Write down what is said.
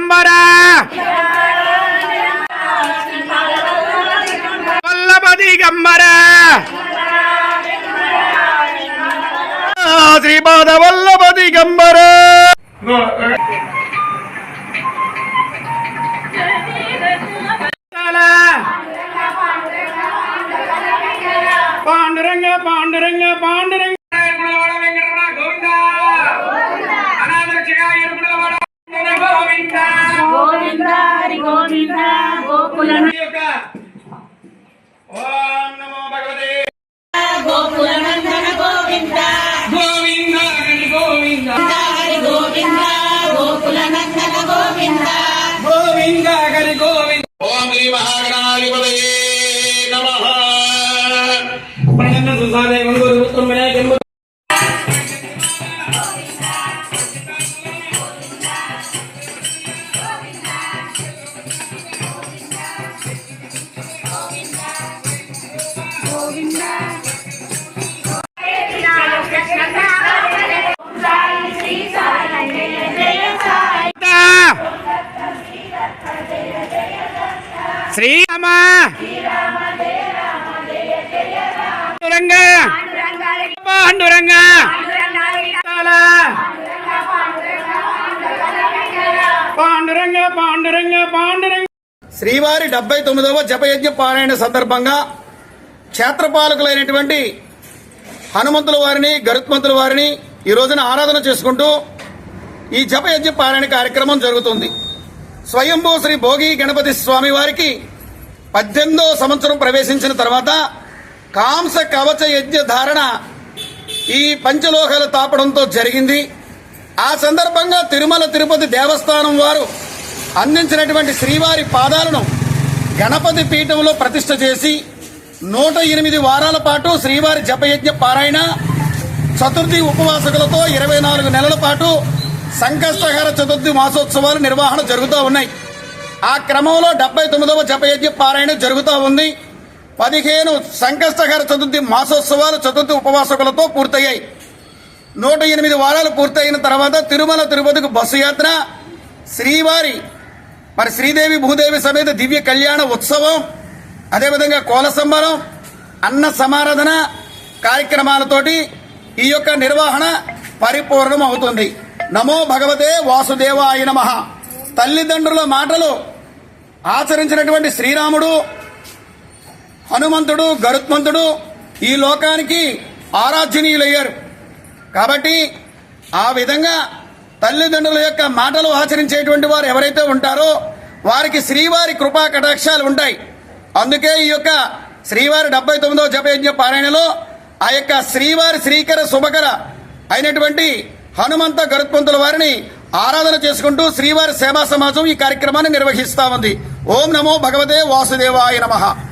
திகம்பரா வல்லப திகம்பரா ஸ்ரீபாத வல்லப திகம்பரா பாண்டுரங்க பாண்டுரங்க பாண்டுரங்க. ప్రణన్న సుసాదే గురు ఉత్తమ వినాయక పాండురంగ. పాండురంగ. పాండురంగ పాండురంగ పాండురంగ. శ్రీవారి డెబ్బై తొమ్మిదవ జపయజ్ఞ పారాయణ సందర్భంగా క్షేత్రపాలకులైనటువంటి హనుమంతుల వారిని గరుత్మంతుల వారిని ఈ రోజున ఆరాధన చేసుకుంటూ ఈ జపయజ్ఞ పారాయణ కార్యక్రమం జరుగుతుంది. స్వయంభూ శ్రీ భోగి గణపతి స్వామి వారికి పద్దెనిమిదో సంవత్సరం ప్రవేశించిన తర్వాత కాంస కవచ యజ్ఞ ధారణ ఈ పంచలోహాలు తాపడంతో జరిగింది. ఆ సందర్భంగా తిరుమల తిరుపతి దేవస్థానం వారు అందించినటువంటి శ్రీవారి పాదాలను గణపతి పీఠంలో ప్రతిష్ట చేసి నూట ఎనిమిది వారాల పాటు శ్రీవారి జపయజ్ఞ పారాయణ చతుర్థి ఉపవాసకులతో ఇరవై నాలుగు నెలల పాటు సంకష్టహార చతుర్థి మాసోత్సవాలు నిర్వహణ జరుగుతూ ఉన్నాయి. ఆ క్రమంలో డెబ్బై తొమ్మిదవ జపయజ్ఞ పారాయణ జరుగుతూ ఉంది. పదిహేను సంకష్టకర చతుర్థి మాసోత్సవాలు చతుర్థి ఉపవాసకులతో పూర్తయ్యాయి. నూట ఎనిమిది వారాలు పూర్తయిన తర్వాత తిరుమల తిరుపతికి బస్సు యాత్ర శ్రీవారి మరి శ్రీదేవి భూదేవి సమేత దివ్య కళ్యాణ ఉత్సవం అదేవిధంగా కోల సంబరం అన్న సమారాధన కార్యక్రమాలతోటి ఈ యొక్క నిర్వహణ పరిపూర్ణం అవుతుంది. నమో భగవతే వాసుదేవాయ నమ. తల్లిదండ్రుల మాటలు ఆచరించినటువంటి శ్రీరాముడు హనుమంతుడు గరుత్మంతుడు ఈ లోకానికి ఆరాధ్యనీయులయ్యారు. కాబట్టి ఆ విధంగా తల్లిదండ్రుల యొక్క మాటలు ఆచరించేటువంటి వారు ఎవరైతే ఉంటారో వారికి శ్రీవారి కృపా కటాక్షాలు ఉంటాయి. అందుకే ఈ యొక్క శ్రీవారి డెబ్బై తొమ్మిదవ జపయజ్ఞ పారాయణలో ఆ యొక్క శ్రీవారి శ్రీకర శుభకర అయినటువంటి హనుమంత గరుత్మంతుల వారిని ఆరాధన చేసుకుంటూ శ్రీవారి సేవా సమాజం ఈ కార్యక్రమాన్ని నిర్వహిస్తా ఉంది. ఓం నమో భగవతే వాసుదేవాయ నమః.